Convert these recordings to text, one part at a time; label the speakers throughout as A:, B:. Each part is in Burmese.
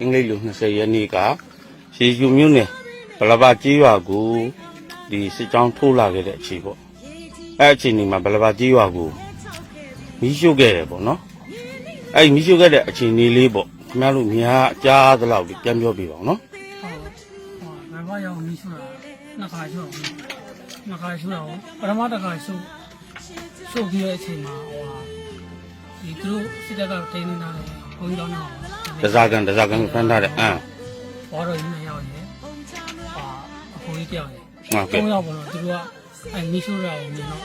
A: အင်္ဂလိပ်လို20ရက်နေ့ကရေယူမြို့နယ်ဗလဘာကြီးရွာကိုဒီစစ်ကြောင်းထိုးလာခဲ့တဲ့အချိန်ပေါ့အဲ့အချိန်ဒီမှာဗလဘာကြီးရွာကိုမီးရှို့ခဲ့တယ်ပေါ့နော်အဲ့ဒီမီးရှို့ခဲ့တဲ့အချိန်လေးလေးပေါ့ခင်ဗျားတို့များအကြားသလောက်ဒီပြန်ပြောပြပါဦးနော်
B: ဟုတ်ဟောငါဘာရောက်မီးရှို့တာနှစ်ခါရှို့အောင်နှစ်ခါရှို့အောင်ပထမတစ်ခါရှို့ရှို့ပြီးတဲ့အချိန်မှာဟိုဟာဒီသူတို့ စစ်တပ်ကထိန်းနေတာလေဘုံကြောင်းတော့
A: တစားကန်တစားကန်ဖမ်းထားတဲ့အမ်
B: ဘောတော်ကြီးနဲ့ရောက်ရဲဟာအဖိုးကြီးတယောက်ရဲ
A: ဟုတ်ကဲ့
B: သုံးယောက်ပေါ့နော်သူတို့ကအဲမီးရှို့တာကိုမြင်တော့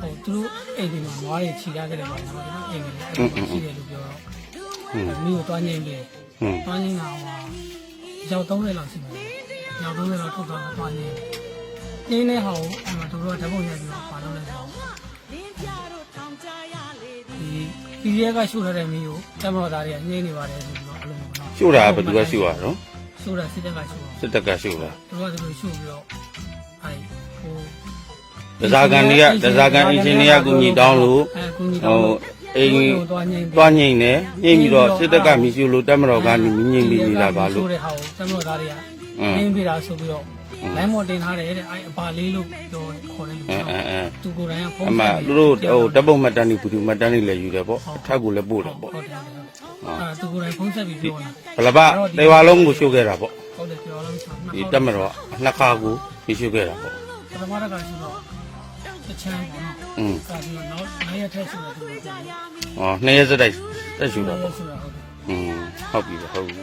B: ဟိုသူတို့အိမ်ဒီမှာနွားတွေခြိထားကြတယ်ပေါ့နော်သူတို့အိမ်တွေအဲ့လိုရှိတယ်လို့ပြောတော့
A: ဟွန်း
B: မီးကိုတွားငိမ့်ပြီး
A: ဟွန်း
B: တွားငိမ့်တာဟိုရောက်30လောက်ရှိတယ်ရောက်30လောက်ထုတ်တော့တွားငိမ့်နင်းနေဟောအဲ့မှာတို့တော့ဓာတ်ပုံရိုက်ပြီးတော့ပါတော့ ဒီရက်ကရှို့ထားတဲ့မီးကိုတမတော်သားတွေကငိမ့်နေပါတယ်ဆိုပြီးတော့အဲ့လိုမျိုးနော်
A: ရှို့တာကဘယ်သူကရှို့ရတော့
B: ရှို့တာစစ်တပ်ကရှို့
A: စစ်တပ်ကရှို့တာ
B: တော့တို့ကတို့ရှို့ပြီးတော့အဲ့ဟို
A: တစားကန်တွေကတစားကန်အင်ဂျင်နီယာကူညီတောင်းလို့
B: အဲကူညီ
A: ဟို
B: တောင်းလို့
A: အိမ်
B: သွားငိမ့်
A: သွားငိမ့်နေငိမ့်ပြီးတော့စစ်တပ်ကမီးရှို့လို့တက်မတော်ကနေမီးငိမ့်ပြီးနေတာပါလို့
B: ဆိုတဲ့ဟာကိုတမတော်သားတွေက
A: အင်း
B: ငိမ့်ပြတာဆိုပြီးတော့လိုင်းမော်တင်ထားတယ်တဲ့အဲ့အပါလေးလို့ပြောခေါ်တယ်လို့
A: အဲ
B: ပြော
A: အဲအဲ
B: သူကိုယ်တိုင်ကဖုန်း
A: အမသူတို့ဟိုတပ်ပုံမှတ်တမ်းနေဘူးဒီမှတ်တမ်းနေလည်းယူတယ်ပေါ့အထက်ကိုလည်းပို့တယ်ပေါ့
B: ဟုတ်တယ်အဲသူကိုယ်တိုင်ဖုန်းဆက်ပြီးပြောတာ
A: ဘလဘတေဝါလုံးကိုရှို့ခဲ့တာပေါ့
B: ဟုတ်တယ်ပြောလို့ဆို
A: ဒီတက်မတော်နှစ်ခါကိုမီးရှို့ခဲ့တာပေါ့
B: ပထမတစ်ခါရှိတော့တချမ်းပေါ့နော်
A: อืม
B: ကာပြီးတော့နောက်နိုင်ရထက်ဆိုတော့သူကိုပြောတယ်
A: ဟောနှစ်ရက်စက်တိုက်တက်ရှို့တာ
B: နိုင်ရ
A: ပေါ့
B: ဆိုတာဟုတ်တယ်
A: อืมဟုတ်ပြီဟုတ်ပြီ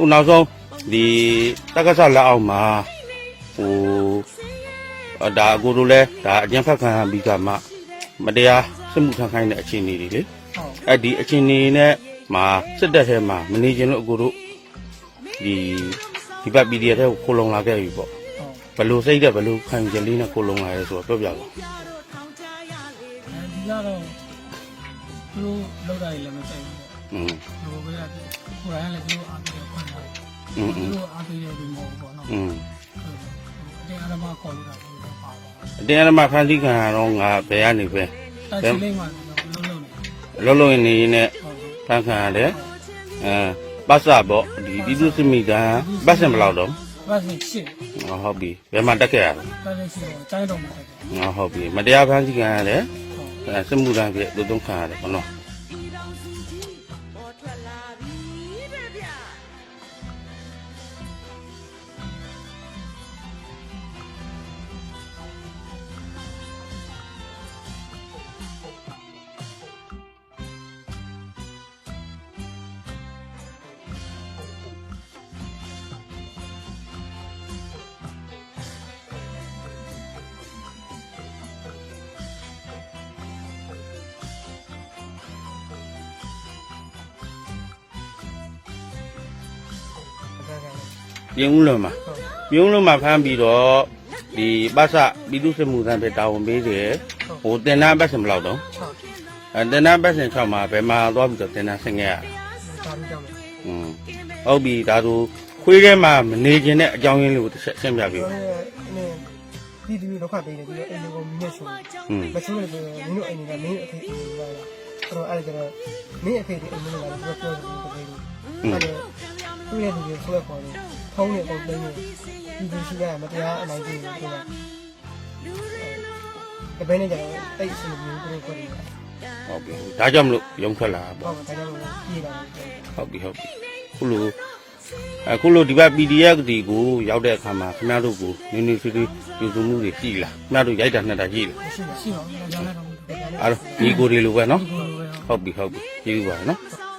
A: ခုနောက်ဆုံးဒီတက္ကသလက်အောက်မှာဟိုအဒါအကိုတို့လဲဒါအကျန်းဖက်ခံရပြီးကမှမတရားစစ်မှုထမ်းခိုင်းတဲ့အခြေအနေတွေလေ
B: ဟုတ်
A: အဲ့ဒီအခြေအနေနဲ့မှာစစ်တပ်ထဲမှာမနေချင်လို့အကိုတို့ဒီဒီဘက် PDF ထဲကိုခိုးလုံလာခဲ့ပြီပေါ့
B: ဟုတ်
A: ဘယ်လို့စိတ်တဲ့ဘယ်လို့ခံယူချက်လေးနဲ့ခိုးလုံလာရဲဆိုတော့ပြောပြပါ
B: အဲဒီကတော့သူတို့လောက်တာလည်းမဆိုင်ဘူးပေါ့
A: อืม
B: ဘယ်လိုပဲလဲကိုယ်တိုင်လည်းသူတို့အားပေးတယ်ခွင့်တယ်
A: อืมอื
B: သူ
A: ม
B: တို့အားပေးတယ်ဒီမဟုတ်ဘူးပေါ့နော်
A: อืม
B: တရားဓမ္မခေါ်လို့တာဒီလိုပါပါ
A: အတင်းအဓမ္မဖန်ဆီးခံရတော့ငါဘယ်ကနေပဲ
B: အဲချိန်လေးမှလုံးလုံးနေ
A: လုံးလုံးနေနေနဲ့
B: ဟုတ်ကဲ့
A: ဖန်ခံရတယ်အဲပတ်စပေါ့ဒီပြည်သူစစ်မိသားပတ်စင်ဘယ်လောက်တော့
B: ဘာစင်ရှစ်
A: ဟောဟုတ်ပြီဘယ်မှာတက်ခဲ့ရလဲ
B: ဘာစင်ရှစ်ကိုတိုင်းတော့မှာတယ်
A: ဟောဟုတ်ပြီမတရားဖန်ဆီးခံရတယ်
B: ဟုတ်
A: အဲစစ်မှုထမ်းပြည့်တို့သုံးခံရတယ်ဘောနော် ပြင်ဦးလွန်မှာပြင်ဦးလွန်မှာဖမ်းပြီးတော့ဒီပတ်စပြည်သူ့စစ်မှုထမ်းဖြစ်တာဝန်ပေးတယ်ဟိုတင်နာပတ်စင်ဘယ်လောက်တော့အဲတင်နာပတ်စင်၆မှာဘယ်မှာသွားပြီးတော့တင်နာဆင်ခဲ့ရอืมဟုတ်ပြီဒါဆိုခွေးထဲမှာမနေခြင်းတဲ့အကြောင်းရင်းလေးကိုတစ်ချက်ရှင်းပြပေးပါ
C: ဒီဒီဒုက္ခပေးနေပြီးတော့အိမ်ကိုမြက်
A: ရှုံ
C: မရှုံလို့ဆိုရင်မင်းတို့အိမ်ကမင်းအဖေအိမ်ကလာတော့အဲ့ဒါကမင်းအဖေဒီအိမ်ကလာတော့ပြောတယ်ဒီလိုပဲ သူ့ရဲ့လူတွေဆွဲခေါ်တယ်ဖုန်းနဲ့ပုံသိမ်းနေဒီဒီရှိရမတရားအနိုင်ကျင့်နေတာတပည့်နေကြတော့တိတ်အဆင်ပြေဘူးတို့ခေါ်တယ်
A: ဟုတ်ပြီဒါကြောင့်မလို့ရုံထွက်လာတာ
C: ဟု
A: ပေါ့
C: တ်ကဲ့ဒါကြောင့်ပြေးလာတယ်
A: ဟုတ်ပြီဟုတ်ပြီခုလိုအခုလိုဒီဘက် PDF ဒီကိုရောက်တဲ့အခါမှာခင်ဗျားတို့ကိုနည်းနည်းစီးစီးပြုစုမှုတွေရှိလားခင်ဗျားတို့ရိုက်တာနှစ်တာရှိလား
C: ရှိပါ
B: ရှိပါဘူး။ညာလည်းတော့ဘူး။
A: အဲ့တော့ဒီကိုတွေလိုပဲနော်
B: ဒီလိုပဲ
A: ဟုတ်ပြီဟုတ်ပြီကျေးဇူးပါနော်။